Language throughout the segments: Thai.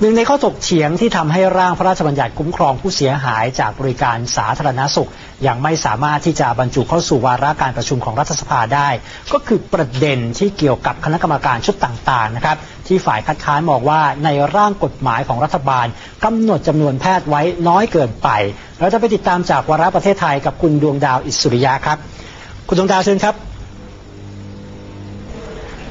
หนึ่งในข้อถกเถียงที่ทำให้ร่างพระราชบัญญัติคุ้มครองผู้เสียหายจากบริการสาธารณสุข ยังไม่สามารถที่จะบรรจุเข้าสู่วาระการประชุมของรัฐสภาได้ ก็คือประเด็นที่เกี่ยวกับคณะกรรมการชุดต่างๆนะครับที่ฝ่ายคัดค้านมองว่าในร่างกฎหมายของรัฐบาลกำหนดจำนวนแพทย์ไว้น้อยเกินไป เราจะไปติดตามจากวาระประเทศไทยกับคุณดวงดาวอิสุริยะครับ คุณดวงดาวเชิญครับ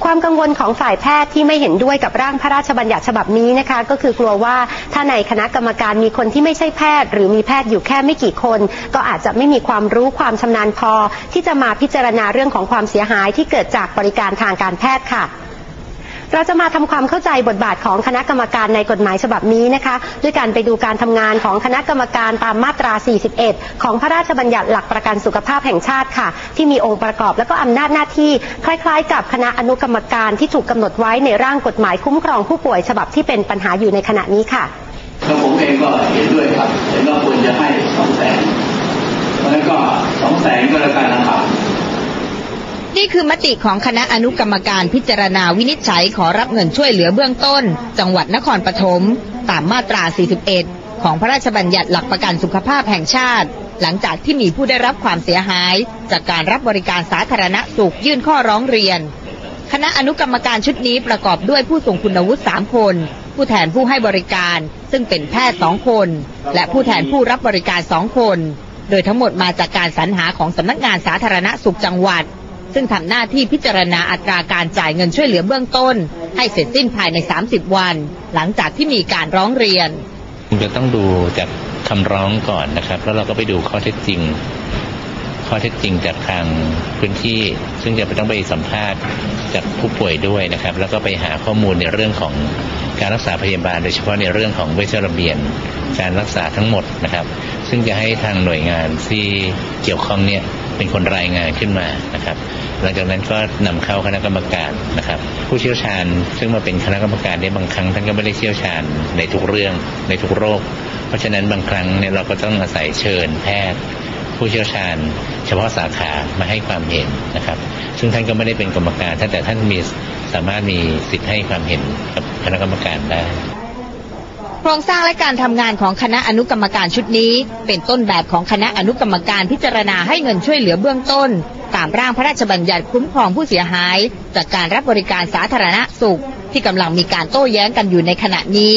ความกังวลของฝ่ายแพทย์ที่ไม่เห็นด้วยกับร่างพระราชบัญญัติฉบับนี้นะคะ ก็คือกลัวว่าถ้าในคณะกรรมการมีคนที่ไม่ใช่แพทย์ หรือมีแพทย์อยู่แค่ไม่กี่คน ก็อาจจะไม่มีความรู้ความชำนาญพอ ที่จะมาพิจารณาเรื่องของความเสียหายที่เกิดจากบริการทางการแพทย์ค่ะ เราจะมาทำความเข้าใจบทบาทของคณะกรรมการในกฎหมายฉบับนี้นะคะด้วยการไปดูการทำงานของคณะกรรมการตามมาตรา 41 ของพระราชบัญญัติหลักประกันสุขภาพแห่งชาติค่ะ ที่มีองค์ประกอบและก็อำนาจหน้าที่ คล้าย ๆ กับคณะอนุกรรมการที่ถูกกำหนดไว้ในร่างกฎหมายคุ้มครองผู้ป่วยฉบับที่เป็นปัญหาอยู่ในขณะนี้ค่ะแล้วผมเองก็เห็นว่าควรจะให้สองแสนเพราะฉะนั้นก็สองแสนก็แล้วกันนะครับ นี่คือมติของคณะอนุกรรมการพิจารณาวินิจฉัยขอรับเงินช่วยเหลือเบื้องต้น จังหวัดนครปฐมตามมาตรา 41 ของพระราชบัญญัติหลักประกันสุขภาพแห่งชาติ หลังจากที่มีผู้ได้รับความเสียหาย จากการรับบริการสาธารณสุขยื่นข้อร้องเรียน คณะอนุกรรมการชุดนี้ประกอบด้วยผู้ทรงคุณวุฒิ 3 คน ผู้แทนผู้ให้บริการ ซึ่งเป็นแพทย์ 2 คน และผู้แทนผู้รับบริการ 2 คน โดยทั้งหมดมาจากการสรรหาของสำนักงานสาธารณสุขจังหวัด ซึ่งทำหน้าที่พิจารณาอัตราการจ่ายเงินช่วยเหลือเบื้องต้น ให้เสร็จสิ้นภายใน 30 วัน หลังจากที่มีการร้องเรียนจะต้องดูจากคำร้องก่อนนะครับ แล้วเราก็ไปดูข้อเท็จจริง ข้อเท็จจริงจากทางพื้นที่ ซึ่งจะต้องไปสัมภาษณ์จากผู้ป่วยด้วยนะครับ แล้วก็ไปหาข้อมูลในเรื่องของการรักษาพยาบาล โดยเฉพาะในเรื่องของเวชระเบียน การรักษาทั้งหมดนะครับ ซึ่งจะให้ทางหน่วยงานที่เกี่ยวข้องเนี่ย เป็นคนรายงานขึ้นมานะครับ หลังจากนั้นก็นำเข้าคณะกรรมการนะครับ ผู้เชี่ยวชาญ ซึ่งมาเป็นคณะกรรมการเนี่ยบางครั้งท่านก็ไม่ได้เชี่ยวชาญในทุกเรื่องในทุกโรค เพราะฉะนั้นบางครั้งเนี่ยเราก็ต้องอาศัยเชิญแพทย์ ผู้เชี่ยวชาญ เฉพาะสาขามาให้ความเห็นนะครับ ซึ่งท่านก็ไม่ได้เป็นกรรมการท่านแต่ท่านมีสามารถมีสิทธิ์ให้ความเห็นกับคณะกรรมการได้ ครงสร้างและการทำงานของคณะอนุกรรมการชุดนี้ เป็นต้นแบบของคณะอนุกรรมการพิจารณาให้เงินช่วยเหลือเบื้องต้น ตามร่างพระราชบัญญัติคุ้มครองผู้เสียหาย จากการรับบริการสาธารณสุข ที่กำลังมีการโต้แย้งกันอยู่ในขณะนี้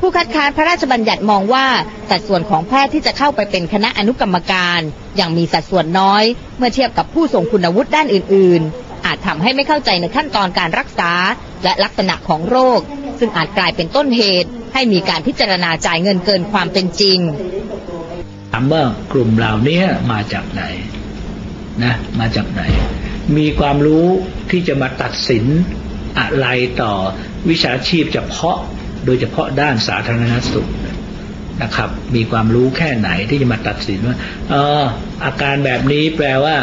ผู้คัดค้านพระราชบัญญัติมองว่าสัดส่วนของแพทย์ที่จะเข้าไปเป็นคณะอนุกรรมการยังมีสัดส่วนน้อย เมื่อเทียบกับผู้ทรงคุณวุฒิด้านอื่น ๆ อาจทำให้ไม่เข้าใจในขั้นตอนการรักษาและลักษณะของโรค ซึ่งอาจกลายเป็นต้นเหตุ ให้มีการพิจารณาจ่ายเงินเกินความเป็นจริงถามว่ากลุ่มเหล่านี้มาจากไหนนะมาจากไหน มีความรู้ที่จะมาตัดสินอะไรต่อวิชาชีพเฉพาะโดยเฉพาะด้านสาธารณสุขนะครับ มีความรู้แค่ไหนที่จะมาตัดสินว่าเอออาการแบบนี้แปลว่า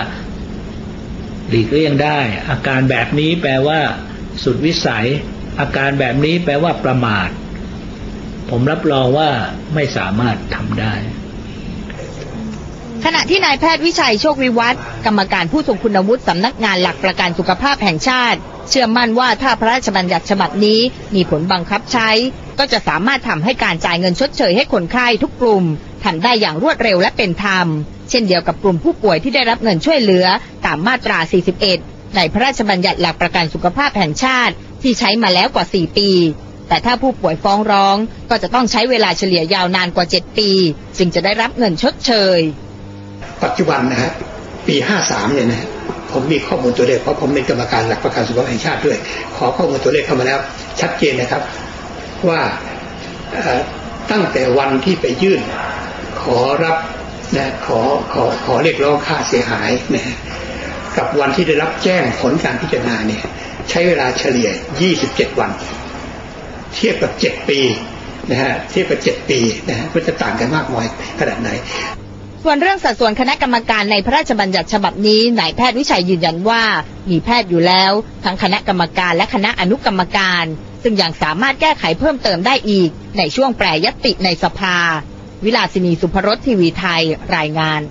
หลีกเลี่ยงได้ อาการแบบนี้แปลว่า สุดวิสัย อาการแบบนี้แปลว่าประมาท ผมรับรองว่าไม่สามารถทำได้ ขณะที่นายแพทย์วิชัยโชควิวัฒน์กรรมการผู้ทรงคุณวุฒิสำนักงานหลักประกันสุขภาพแห่งชาติ เชื่อมั่นว่าถ้าพระราชบัญญัติฉบับนี้มีผลบังคับใช้ ก็จะสามารถทำให้การจ่ายเงินชดเชยให้คนไข้ทุกกลุ่มทำได้อย่างรวดเร็วและเป็นธรรม เช่นเดียวกับกลุ่มผู้ป่วยที่ได้รับเงินช่วยเหลือตามมาตรา 41 ในพระราชบัญญัติหลักประกันสุขภาพแห่งชาติที่ใช้มาแล้วกว่า 4 ปี แต่ถ้าผู้ป่วยฟ้องร้องก็จะต้องใช้เวลาเฉลี่ยยาวนานกว่า 7 ปี จึงจะได้รับเงินชดเชย ปัจจุบันนะฮะปี 53 เนี่ยนะ ผมมีข้อมูลตัวเลขเพราะผมเป็นกรรมการหลักประกันสุขภาพแห่งชาติด้วย ขอข้อมูลตัวเลขเข้ามาแล้ว ชัดเจนนะครับว่าตั้งแต่วันที่ไปยื่น ขอรับนะขอขอขอเรียกร้องค่าเสียหายนะกับวันที่ได้รับแจ้งผลการพิจารณาเนี่ยใช้เวลาเฉลี่ย 27 วัน เทียบกับ7ปีนะฮะเทียบกับ7ปีนะฮะมันจะต่างกันมากน้อยขนาดไหนส่วนเรื่องสัดส่วนคณะกรรมการในพระราชบัญญัติฉบับนี้นายแพทย์วิชัยยืนยันว่า มีแพทย์อยู่แล้ว ทั้งคณะกรรมการและคณะอนุกรรมการ ซึ่งยังสามารถแก้ไขเพิ่มเติมได้อีก ในช่วงแปรยติในสภา วิลาสินีสุภรสทีวีไทย รายงาน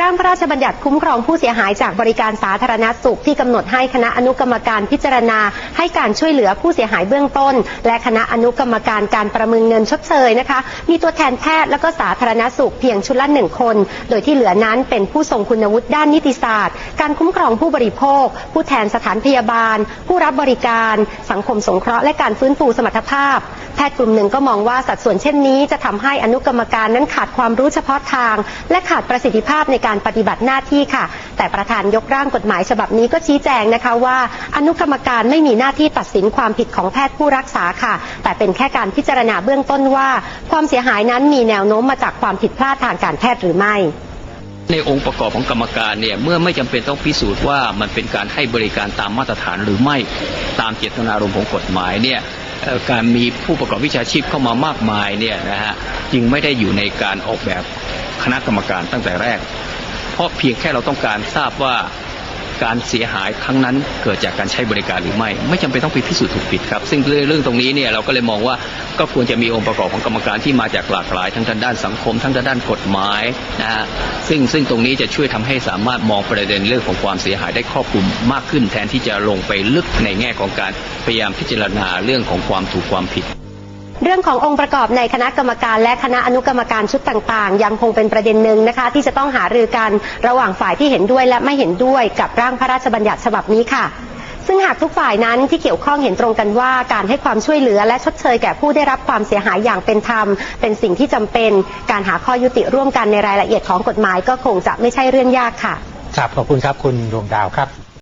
ร่างพระราชบัญญัติคุ้มครองผู้เสียหายจากบริการสาธารณสุขที่กำหนดให้คณะอนุกรรมการพิจารณา ให้การช่วยเหลือผู้เสียหายเบื้องต้น และคณะอนุกรรมการการประเมินเงินชดเชยนะคะ มีตัวแทนแพทย์และก็สาธารณสุขเพียงชุดละหนึ่งคน โดยที่เหลือนั้นเป็นผู้ทรงคุณวุฒิด้านนิติศาสตร์ การคุ้มครองผู้บริโภค ผู้แทนสถานพยาบาล ผู้รับบริการ สังคมสงเคราะห์และการฟื้นฟูสมรรถภาพ แพทย์กลุ่มหนึ่งก็มองว่าสัดส่วนเช่นนี้จะทำให้อนุกรรมการนั้นขาดความรู้เฉพาะทาง และขาดประสิทธิภาพในการปฏิบัติหน้าที่ค่ะ แต่ประธานยกร่างกฎหมายฉบับนี้ก็ชี้แจงนะคะว่า อนุกรรมการไม่มีหน้าที่ตัดสินความผิดของแพทย์ผู้รักษาค่ะ แต่เป็นแค่การพิจารณาเบื้องต้นว่า ความเสียหายนั้นมีแนวโน้มมาจากความผิดพลาดทางการแพทย์หรือไม่ในองค์ประกอบของกรรมการเนี่ยเมื่อไม่จำเป็นต้องพิสูจน์ว่ามันเป็นการให้บริการตามมาตรฐานหรือไม่ตามเจตนารมณ์ของกฎหมายเนี่ย การมีผู้ประกอบวิชาชีพเข้ามามากมายเนี่ยนะฮะจึงไม่ได้อยู่ในการออกแบบคณะกรรมการตั้งแต่แรก เพราะเพียงแค่เราต้องการทราบว่า การเสียหายครั้งนั้นเกิดจากการใช้บริการหรือไม่ ไม่จำเป็นต้องไปพิสูจน์ถูกผิดครับ ซึ่งเรื่องตรงนี้เนี่ยเราก็เลยมองว่าก็ควรจะมีองค์ประกอบของกรรมการที่มาจากหลากหลาย ทั้งทางด้านสังคม ทั้งทางด้านกฎหมายนะฮะซึ่งซึ่งตรงนี้จะช่วยทำให้สามารถมองประเด็นเรื่องของความเสียหายได้ครอบคลุมมากขึ้น แทนที่จะลงไปลึกในแง่ของการพยายามพิจารณาเรื่องของความถูกความผิด เรื่องขององค์ประกอบในคณะกรรมการ และคณะอนุกรรมการชุดต่างๆ ยังคงเป็นประเด็นหนึ่งนะคะ ที่จะต้องหารือกันระหว่างฝ่ายที่เห็นด้วยและไม่เห็นด้วยกับร่างพระราชบัญญัติฉบับนี้ค่ะซึ่งหากทุกฝ่ายนั้นที่เกี่ยวข้องเห็นตรงกันว่าการให้ความช่วยเหลือและชดเชยแก่ผู้ได้รับความเสียหายอย่างเป็นธรรม เป็นสิ่งที่จำเป็น การหาข้อยุติร่วมกันในรายละเอียดของกฎหมายก็คงจะไม่ใช่เรื่องยากค่ะ ครับขอบคุณครับคุณดวงดาวครับ